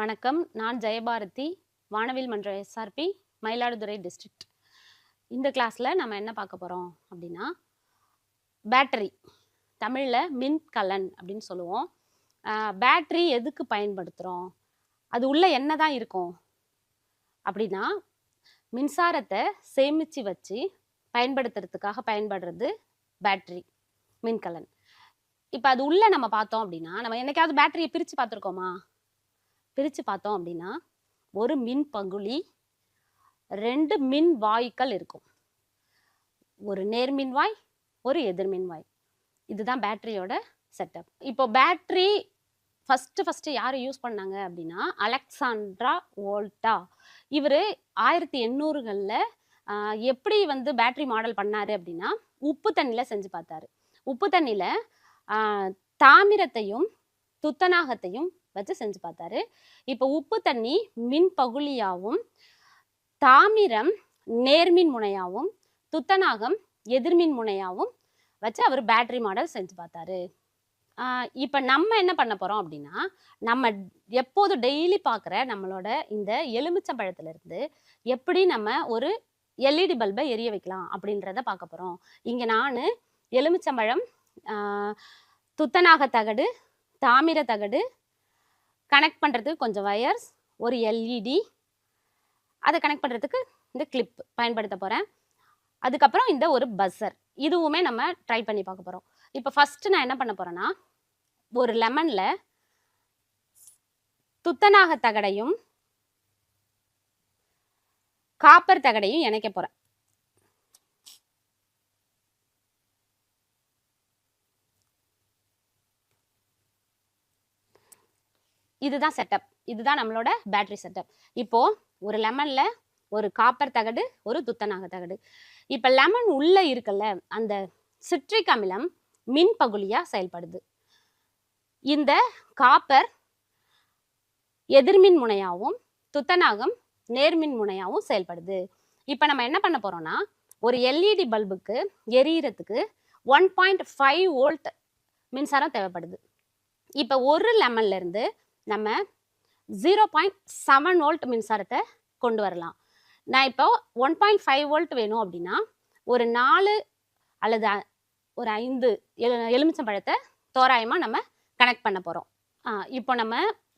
வணக்கம். நான் ஜெயபாரதி வானவில் மன்ற எஸ்ஆர்பி மயிலாடுதுறை டிஸ்ட்ரிக்ட். இந்த கிளாஸில் நம்ம என்ன பார்க்க போகிறோம் அப்படின்னா பேட்டரி. தமிழில் மின்கலன் அப்படின்னு சொல்லுவோம். பேட்டரி எதுக்கு பயன்படுத்துகிறோம் அது உள்ள என்ன தான் இருக்கும்? அப்படின்னா மின்சாரத்தை சேமித்து வச்சு பயன்படுத்துறதுக்காக பயன்படுறது பேட்டரி மின்கலன் இப்போ அது உள்ள நம்ம பார்த்தோம் அப்படின்னா நம்ம என்னைக்காவது பேட்டரியை பிரித்து பார்த்துருக்கோமா? பிரித்து பார்த்தோம் அப்படின்னா ஒரு மின் பகுளி ரெண்டு மின் வாயுக்கள் இருக்கும். ஒரு நேர்மின் வாய் ஒரு எதிர்மின் வாய். இதுதான் பேட்டரியோட செட்டப் இப்போ பேட்டரி ஃபஸ்ட்டு ஃபஸ்ட்டு யார் யூஸ் பண்ணாங்க அப்படின்னா அலெக்சாண்ட்ரா ஓல்டா இவர் ஆயிரத்தி எண்ணூறுகளில் எப்படி வந்து பேட்டரி மாடல் பண்ணார் அப்படின்னா உப்பு தண்ணியில் செஞ்சு பார்த்தாரு. உப்பு தண்ணியில் தாமிரத்தையும் துத்தநாகத்தையும் வச்சு செஞ்சு பார்த்தாரு. இப்போ உப்பு தண்ணி மின் பகுளியாகவும் தாமிரம் நேர்மின் முனையாகவும் துத்தநாகம் எதிர்மின் முனையாகவும் வச்சு அவர் பேட்டரி மாடல் செஞ்சு பார்த்தாரு. இப்போ நம்ம என்ன பண்ண போகிறோம் அப்படின்னா நம்ம எப்போது டெய்லி பார்க்குற நம்மளோட இந்த எலுமிச்சம்பழத்துலேருந்து எப்படி நம்ம ஒரு எல்இடி பல்பை எரிய வைக்கலாம் அப்படின்றத பார்க்க போகிறோம் இங்கே நான் எலுமிச்சம்பழம் துத்தநாக தகடு தாமிர தகடு கனெக்ட் பண்ணுறதுக்கு கொஞ்சம் வயர்ஸ் ஒரு எல்இடி அதை கனெக்ட் பண்ணுறதுக்கு இந்த கிளிப் பயன்படுத்த போகிறேன் அதுக்கப்புறம் இந்த ஒரு பஸ்ஸர் இதுவுமே நம்ம ட்ரை பண்ணி பார்க்க போகிறோம் இப்போ ஃபஸ்ட்டு நான் என்ன பண்ண போகிறேன்னா ஒரு லெமனில் துத்தநாக தகடையும் காப்பர் தகடையும் இணைக்க போகிறேன் இதுதான் செட்டப் இதுதான் நம்மளோட பேட்டரி செட்டப் இப்போ ஒரு லெமன்ல ஒரு காப்பர் தகடு ஒரு துத்தநாக தகடு. இப்போ லெமன் உள்ள இருக்குல்ல அந்த சிட்ரிக் அமிலம் மின் பகுளியா செயல்படுது. இந்த காப்பர் எதிர்மின் முனையாகவும் துத்தநாகம் நேர்மின் முனையாகவும் செயல்படுது. இப்போ நம்ம என்ன பண்ண போறோம்னா ஒரு எல்இடி பல்புக்கு எரியறதுக்கு ஒன் பாயிண்ட் ஃபைவ் வோல்ட் மின்சாரம் தேவைப்படுது. இப்போ ஒரு லெமன்ல இருந்து நம்ம ஜீரோ பாயிண்ட் செவன் வோல்ட் மின்சாரத்தை கொண்டு வரலாம். நான் இப்போ ஒன் பாயிண்ட் ஃபைவ் வோல்ட் வேணும் அப்படின்னா ஒரு நாலு அல்லது ஒரு ஐந்து எலு எலுமிச்சம்பழத்தை தோராயமாக நம்ம கனெக்ட் பண்ண போகிறோம் இப்போ நம்ம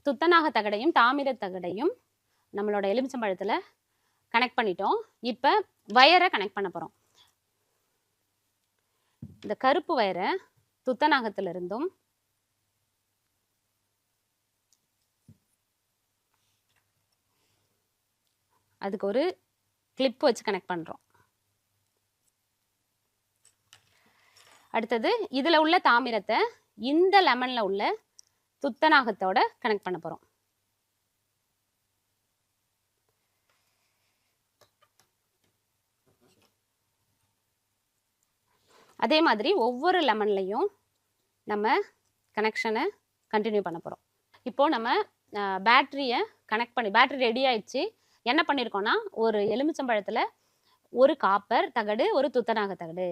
துத்தநாக தகடையும் தாமிர தகடையும் நம்மளோட எலுமிச்சம்பழத்தில் கனெக்ட் பண்ணிட்டோம். இப்போ வயரை கனெக்ட் பண்ண போகிறோம் இந்த கருப்பு வயரை துத்தநாகத்திலிருந்தும் அதுக்கு ஒரு கிளிப் வச்சு கனெக்ட் பண்ணுறோம் அடுத்தது இதில் உள்ள தாமிரத்தை இந்த லெமனில் உள்ள துத்தநாகத்தோட கனெக்ட் பண்ண போகிறோம் அதே மாதிரி ஒவ்வொரு லெமன்லையும் நம்ம கனெக்ஷனை கண்டினியூ பண்ண போகிறோம் இப்போது நம்ம பேட்ரியை கனெக்ட் பண்ணி பேட்ரி ரெடி ஆயிடுச்சு. என்ன பண்ணியிருக்கோம்னா ஒரு எலுமிச்சம்பழத்தில் ஒரு காப்பர் தகடு ஒரு துத்தநாக தகடு.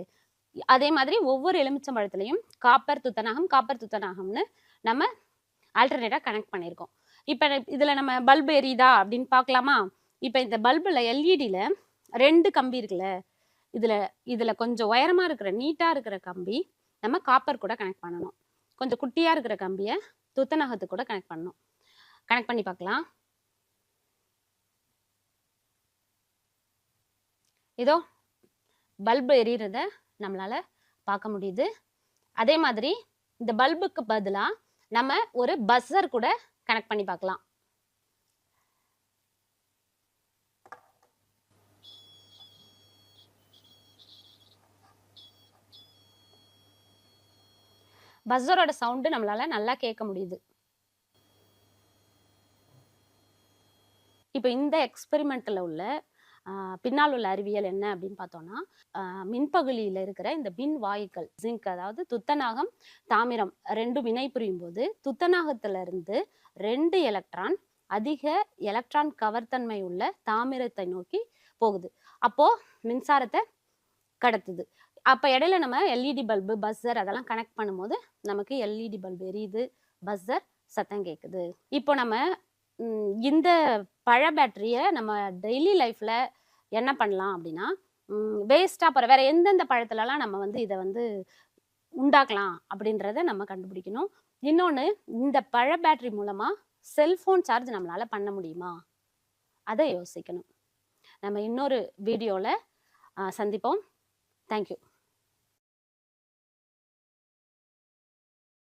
அதே மாதிரி ஒவ்வொரு எலுமிச்சம்பழத்துலையும் காப்பர் துத்தநாகம் காப்பர் துத்தநாகம்னு நம்ம ஆல்டர்னேட்டாக கனெக்ட் பண்ணியிருக்கோம் இப்போ இதில் நம்ம பல்பு எரியுதா அப்படின்னு பார்க்கலாமா? இப்போ இந்த பல்பில் எல்இடியில் ரெண்டு கம்பி இருக்குல்ல இதில் இதில் கொஞ்சம் உயரமாக இருக்கிற நீட்டாக இருக்கிற கம்பி நம்ம காப்பர் கூட கனெக்ட் பண்ணணும். கொஞ்சம் குட்டியாக இருக்கிற கம்பியை துத்தநாகத்துக்கு கூட கனெக்ட் பண்ணணும். கனெக்ட் பண்ணி பார்க்கலாம். இதோ பல்பு எரியறத நம்மளால பார்க்க முடியுது. அதே மாதிரி இந்த பல்புக்கு பதிலாக நம்ம ஒரு பஸ்ஸர் கூட கனெக்ட் பண்ணி பார்க்கலாம். பஸ்ஸரோட சவுண்டு நம்மளால நல்லா கேட்க முடியுது. இப்போ இந்த எக்ஸ்பெரிமெண்ட்டில் உள்ள பின்னால் உள்ள அறிவியல் என்ன அப்படின்னு பார்த்தோம்னா மின்பகுதியில் இருக்கிற இந்த மின் வாயுக்கள் ஜிங்க் அதாவது துத்தநாகம் தாமிரம் ரெண்டும் வினை புரியும் போது துத்தநாகத்திலிருந்து ரெண்டு எலக்ட்ரான் அதிக எலக்ட்ரான் கவர்த்தன்மை உள்ள தாமிரத்தை நோக்கி போகுது. அப்போ மின்சாரத்தை கடத்துது. அப்போ இடையில நம்ம எல்இடி பல்பு பஸ்ஸர் அதெல்லாம் கனெக்ட் பண்ணும்போது நமக்கு எல்இடி பல்பு எரியுது பஸ்ஸர் சத்தம் கேட்குது இப்போ நம்ம இந்த பழ பேட்டரியை நம்ம டெய்லி லைஃப்பில் என்ன பண்ணலாம் அப்படின்னா வேஸ்ட்டாக போகிற வேற எந்தெந்த பழத்துலலாம் நம்ம வந்து இதை வந்து உண்டாக்கலாம் அப்படின்றத நம்ம கண்டுபிடிக்கணும். இன்னொன்று இந்த பழ பேட்டரி மூலமாக செல்ஃபோன் சார்ஜ் நம்மளால பண்ண முடியுமா? அதை யோசிக்கணும். நம்ம இன்னொரு வீடியோவில் சந்திப்போம். தேங்க்யூ